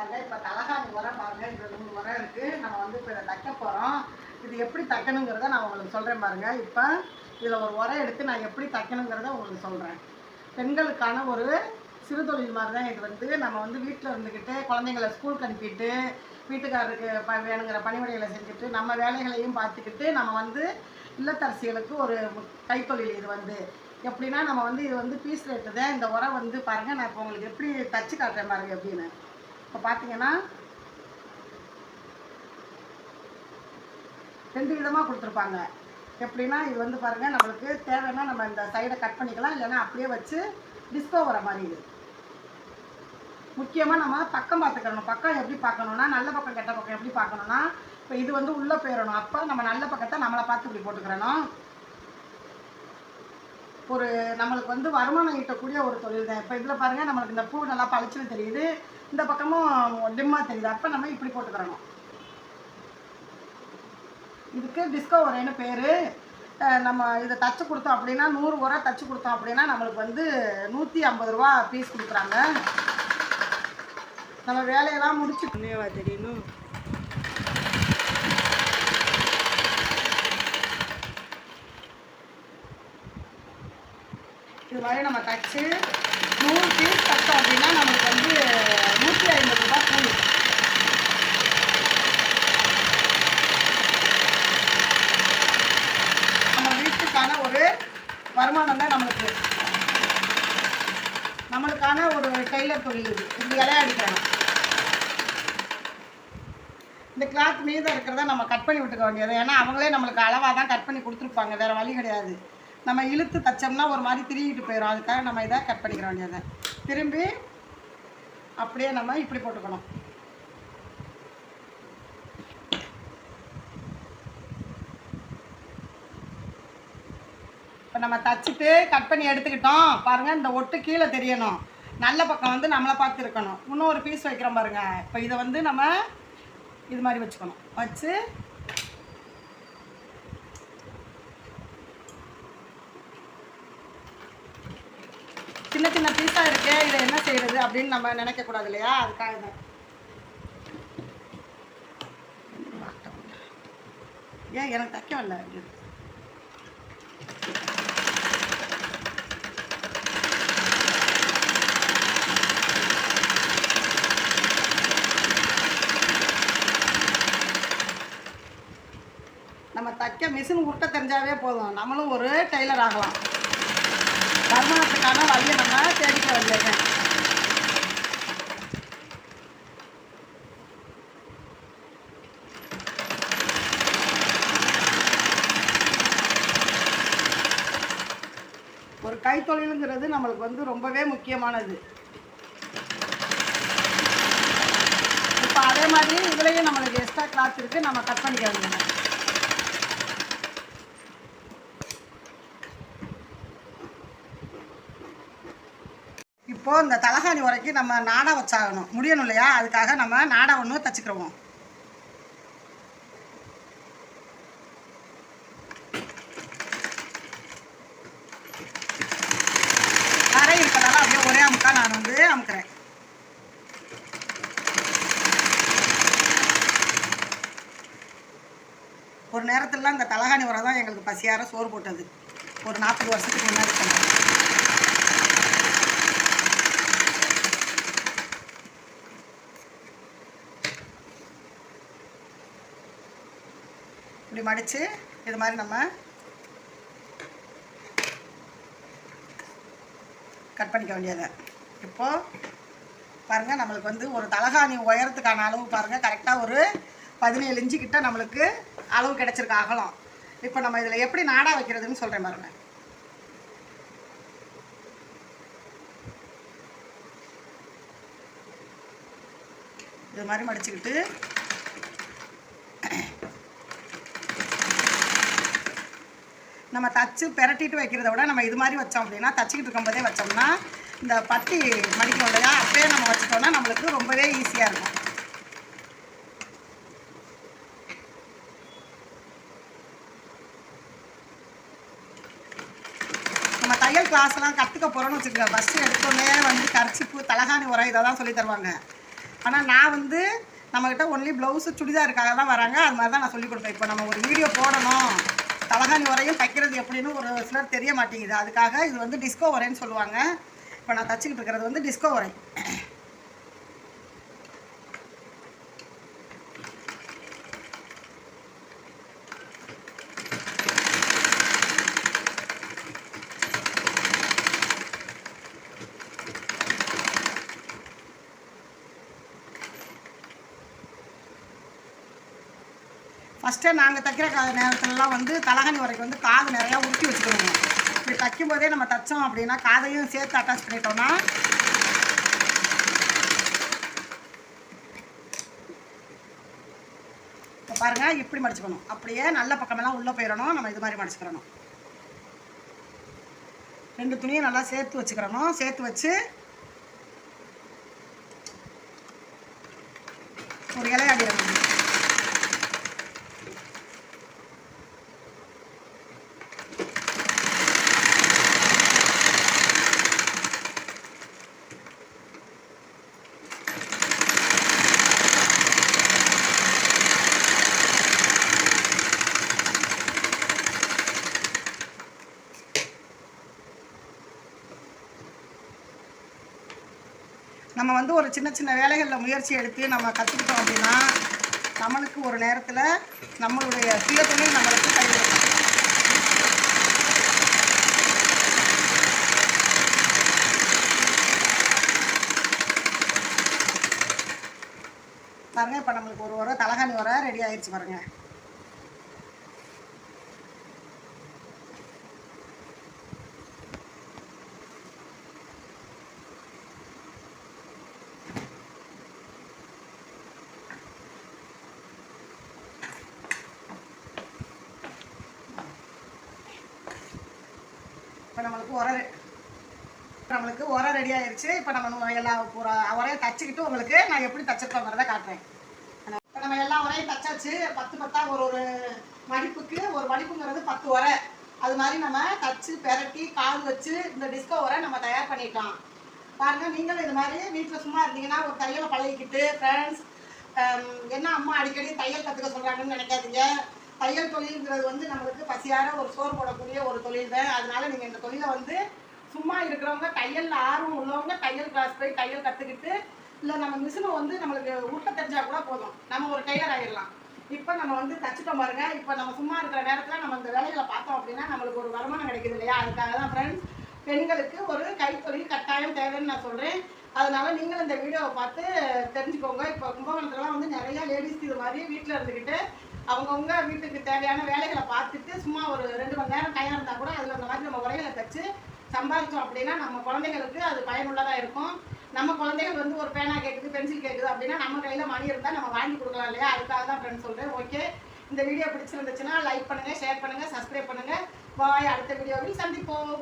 அதான் இப்போ தலகாணி உரம் பாருங்க இது மூணு உரம் இருக்குது நம்ம வந்து இப்போ இதை தைக்க போகிறோம் இது எப்படி தைக்கணுங்கிறத நான் உங்களுக்கு சொல்கிறேன் பாருங்கள் இப்போ இதில் ஒரு உரம் எடுத்து நான் எப்படி தைக்கணுங்கிறத உங்களுக்கு சொல்கிறேன் பெண்களுக்கான ஒரு சிறு தொழில் மாதிரி தான் இது வந்து. நம்ம வந்து வீட்டில் இருந்துக்கிட்டு குழந்தைங்கள ஸ்கூலுக்கு அனுப்பிட்டு வீட்டுக்காரருக்கு ப வேணுங்கிற பணிவிடைகளை செஞ்சுட்டு நம்ம வேலைகளையும் பார்த்துக்கிட்டு நம்ம வந்து இல்லத்தரசிகளுக்கு ஒரு கைத்தொழில் இது வந்து. எப்படின்னா நம்ம வந்து இது வந்து பீஸ் ரேட்டு தான். இந்த உரம் வந்து பாருங்கள் நான் இப்போ உங்களுக்கு எப்படி தச்சு காட்டுறேன் பாருங்கள் எப்படின்னு. இப்போ பார்த்தீங்கன்னா ரெண்டு விதமாக கொடுத்துருப்பாங்க. எப்படின்னா இது வந்து பாருங்கள் நம்மளுக்கு தேவைன்னா நம்ம இந்த சைடை கட் பண்ணிக்கலாம் இல்லைன்னா அப்படியே வச்சு டிஸ்கோ வர மாதிரி இது. முக்கியமாக நம்ம பக்கம் பார்த்துக்கணும். பக்கம் எப்படி பார்க்கணுன்னா நல்ல பக்கம் கெட்ட பக்கம் எப்படி பார்க்கணுன்னா இப்போ இது வந்து உள்ளே போயிடணும் அப்போ நம்ம நல்ல பக்கத்தை நம்மளை பார்த்து இப்படி போட்டுக்கிறணும். ஒரு நம்மளுக்கு வந்து வருமானம் ஈட்டக்கூடிய ஒரு தொழில் தான் இப்போ இதில் பாருங்கள் நம்மளுக்கு இந்த பூ நல்லா பளிச்சுன்னு தெரியுது. இந்த பக்கமும் டிம்மாக தெரியுது. அப்போ நம்ம இப்படி போட்டுக்கிறோம் இதுக்கு டிஸ்கோ பேர். நம்ம இதை தச்சு கொடுத்தோம் அப்படின்னா நூறு உரம் தச்சு கொடுத்தோம் அப்படின்னா நம்மளுக்கு வந்து நூற்றி ஐம்பது ரூபா பீஸ் கொடுக்குறாங்க. நம்ம வேலையெல்லாம் முடிச்சு தெரியணும்? மாதிரி நம்ம தச்சு நூறு பீஸ் தச்சோம் அப்படின்னா நம்மளுக்கு வந்து நூற்றி ஐம்பது ரூபா கூலி நம்ம வீட்டுக்கான ஒரு வருமானம் தான் நம்மளுக்கு. நம்மளுக்கான ஒரு டெய்லர் தொழில் இது. இப்படி இலைய அடிக்கிறோம் இந்த கிளாத் மீதம் இருக்கிறத நம்ம கட் பண்ணி விட்டுக்க வேண்டியது. ஏன்னா அவங்களே நம்மளுக்கு அளவாக தான் கட் பண்ணி கொடுத்துருப்பாங்க. வேறு வழி கிடையாது. நம்ம இழுத்து தைச்சோம்னா ஒரு மாதிரி திரும்பிட்டு போயிடும் அதுக்காக நம்ம இதை கட் பண்ணிக்கிறோம் வேண்டியது திரும்பி அப்படியே நம்ம இப்படி போட்டுக்கணும். இப்போ நம்ம தச்சுட்டு கட் பண்ணி எடுத்துக்கிட்டோம். பாருங்கள் இந்த ஒட்டு கீழே தெரியணும். நல்ல பக்கம் வந்து நம்மளை பார்த்து இருக்கணும் இன்னொரு பீஸ் வைக்கிறோம் பாருங்க. இப்போ இதை வந்து நம்ம இது மாதிரி வச்சுக்கணும். வச்சு சின்ன சின்ன பீஸாக இருக்கு இதை என்ன செய்யறது அப்படின்னு நம்ம நினைக்கக்கூடாது இல்லையா? அதுக்காக தான். ஏன் எனக்கு தைக்க வரல? நம்ம தைக்க மிஷின் உருட்ட தெரிஞ்சாவே போதும். நம்மளும் ஒரு டெய்லர் ஆகலாம். வருமானத்துக்கான வழியை நம்ம தேடிக்க வேண்டியது ஒரு கைத்தொழிலுங்கிறது நம்மளுக்கு வந்து ரொம்பவே முக்கியமானது. இப்போ அதே மாதிரி இதுலேயும் நம்மளுக்கு எக்ஸ்ட்ரா கிளாத் இருக்குது நம்ம கட் பண்ணிக்க வேண்டியது இப்போது இந்த தலகாணி உரைக்கு நம்ம நாடா வச்சாகணும். முடியணும் இல்லையா? அதுக்காக நம்ம நாடா ஒன்று தச்சுக்கிறோம் அரை இருக்கிறதால அப்படியே ஒரே அமுக்கா நான் வந்து அமுக்கிறேன். ஒரு நேரத்துலலாம் இந்த தலகாணி உரை தான் எங்களுக்கு பசியார சோறு போட்டது. ஒரு நாற்பது வருஷத்துக்கு முன்னாடி மடித்து இது மாதிரி நம்ம கட் பண்ணிக்க வேண்டியது. இப்போது பாருங்கள் நம்மளுக்கு வந்து ஒரு தலகாணி உயரத்துக்கான அளவு பாருங்கள் கரெக்டாக ஒரு பதினேழு இன்ச்சு கிட்ட நம்மளுக்கு அளவு கிடச்சிருக்கு அகலம். இப்போ நம்ம இதில் எப்படி நாடா வைக்கிறதுன்னு சொல்கிறேன் பாருங்கள் இது மாதிரி மடிச்சுக்கிட்டு நம்ம தச்சு பெரட்டிட்டு வைக்கிறத விட நம்ம இது மாதிரி வச்சோம் அப்படின்னா தச்சுக்கிட்டு இருக்கும்போதே வச்சோம்னா இந்த பட்டி மடிக்கும் இல்லையா அப்படியே நம்ம வச்சுட்டோம்னா நம்மளுக்கு ரொம்பவே ஈஸியாக இருக்கும். நம்ம தையல் கிளாஸ்லாம் கற்றுக்க போகிறோம்னு வச்சுக்கோங்க. ஃபஸ்ட்டு எடுத்தோடனே வந்து கரிச்சிப்பு தலகாணி உரம் இதை தான் சொல்லி தருவாங்க. ஆனால் நான் வந்து நம்மக்கிட்ட ஒன்லி ப்ளவுஸு சுடிதாருக்காக தான் வராங்க. அது மாதிரி தான் நான் சொல்லிக் கொடுப்பேன். இப்போ நம்ம ஒரு வீடியோ போடணும். தலகாணி வரையும் தைக்கிறது எப்படின்னு ஒரு சிலர் தெரிய மாட்டேங்குது. அதுக்காக இது வந்து டிஸ்கோ வரைன்னு சொல்லுவாங்க. இப்போ நான் தச்சுக்கிட்டு இருக்கிறது வந்து டிஸ்கோ வரை. ஃபஸ்ட்டு நாங்கள் தைக்கிற கா நேரத்துலலாம் வந்து தலகாணி வரைக்கும் வந்து காது நிறையா உருட்டி வச்சுக்கணுங்க. இப்படி தைக்கும் போதே நம்ம தைச்சோம் அப்படின்னா காதையும் சேர்த்து அட்டாச் பண்ணிட்டோம்னா இப்போ பாருங்கள் இப்படி மடிச்சுக்கணும். அப்படியே நல்ல பக்கமெல்லாம் உள்ளே போயிடணும் நம்ம இது மாதிரி மடிச்சுக்கிறணும். ரெண்டு துணியும் நல்லா சேர்த்து வச்சுக்கிறணும். சேர்த்து வச்சு ஒரு இலையாடிடணும் நம்ம வந்து ஒரு சின்ன சின்ன வேலைகளில் முயற்சி எடுத்து நம்ம கற்றுக்கிட்டோம் அப்படின்னா நம்மளுக்கு ஒரு நேரத்தில் நம்மளுடைய சுய தொழில் நம்மளுக்கு கைவிடும் பாருங்கள் இப்போ நம்மளுக்கு ஒரு உரம் தலகாணி உரம் ரெடி ஆயிடுச்சு பாருங்க. இப்போ நம்மளுக்கு உரம் நம்மளுக்கு உரம் ரெடி ஆயிடுச்சு இப்போ நம்ம எல்லா ஒரு உரையை தச்சுக்கிட்டு உங்களுக்கு நான் எப்படி தச்சிருக்கோங்கிறத காட்டுறேன். இப்போ நம்ம எல்லா உரையும் தச்சாச்சு. பத்து பத்தா ஒரு ஒரு மடிப்புக்கு ஒரு மடிப்புங்கிறது பத்து உரை. அது மாதிரி நம்ம தச்சு பெரட்டி கால் வச்சு இந்த டிஸ்கோ உரை நம்ம தயார் பண்ணிட்டோம் பாருங்கள் நீங்களும் இது மாதிரி வீட்டில் சும்மா இருந்தீங்கன்னா ஒரு தையலை பழகிக்கிட்டு ஃப்ரெண்ட்ஸ் என்ன அம்மா அடிக்கடி தையல் கற்றுக்க சொல்கிறாங்கன்னு நினைக்காதீங்க. தையல் தொழில்ங்கிறது வந்து நம்மளுக்கு பசியார ஒரு சோறு போடக்கூடிய ஒரு தொழில் தான். அதனால நீங்கள் இந்த தொழிலை வந்து சும்மா இருக்கிறவங்க தையலில் ஆர்வம் உள்ளவங்க தையல் கிளாஸ் போய் தையல் கற்றுக்கிட்டு இல்லை நம்ம மிஷினை வந்து நம்மளுக்கு உருட்ட தெரிஞ்சால் கூட போதும். நம்ம ஒரு டெய்லர் ஆகிடலாம் இப்போ நம்ம வந்து தச்சுட்டோம் பாருங்க. இப்போ நம்ம சும்மா இருக்கிற நேரத்தில் நம்ம இந்த வேலைகளை பார்த்தோம் அப்படின்னா நம்மளுக்கு ஒரு வருமானம் கிடைக்குது இல்லையா? அதுக்காக தான் ஃப்ரெண்ட்ஸ் பெண்களுக்கு ஒரு கைத்தொழில் கட்டாயம் தேவைன்னு நான் சொல்கிறேன் அதனால நீங்களும் இந்த வீடியோவை பார்த்து தெரிஞ்சுக்கோங்க. இப்போ கும்பகோணத்துலலாம் வந்து நிறையா லேடிஸ் இது மாதிரி வீட்டில் இருந்துக்கிட்டு அவங்கவுங்க வீட்டுக்கு தேவையான வேலைகளை பார்த்துட்டு சும்மா ஒரு ரெண்டு மணி நேரம் டைம் இருந்தால் கூட அதில் அந்த மாதிரி நம்ம உரைகளை தச்சு சம்பாதிச்சோம் அப்படின்னா நம்ம குழந்தைங்களுக்கு அது பயனுள்ளதாக இருக்கும். நம்ம குழந்தைகள் வந்து ஒரு பேனா கேட்குது பென்சில் கேட்குது அப்படின்னா நம்ம கையில் மணி இருந்தால் நம்ம வாங்கி கொடுக்கலாம் இல்லையா? அதுக்காக தான் ஃப்ரெண்ட்ஸ் சொல்கிறேன் ஓகே இந்த வீடியோ பிடிச்சிருந்துச்சுன்னா லைக் பண்ணுங்கள் ஷேர் பண்ணுங்கள் சப்ஸ்கிரைப் பண்ணுங்கள் பாய் அடுத்த வீடியோவில் சந்திப்போம்.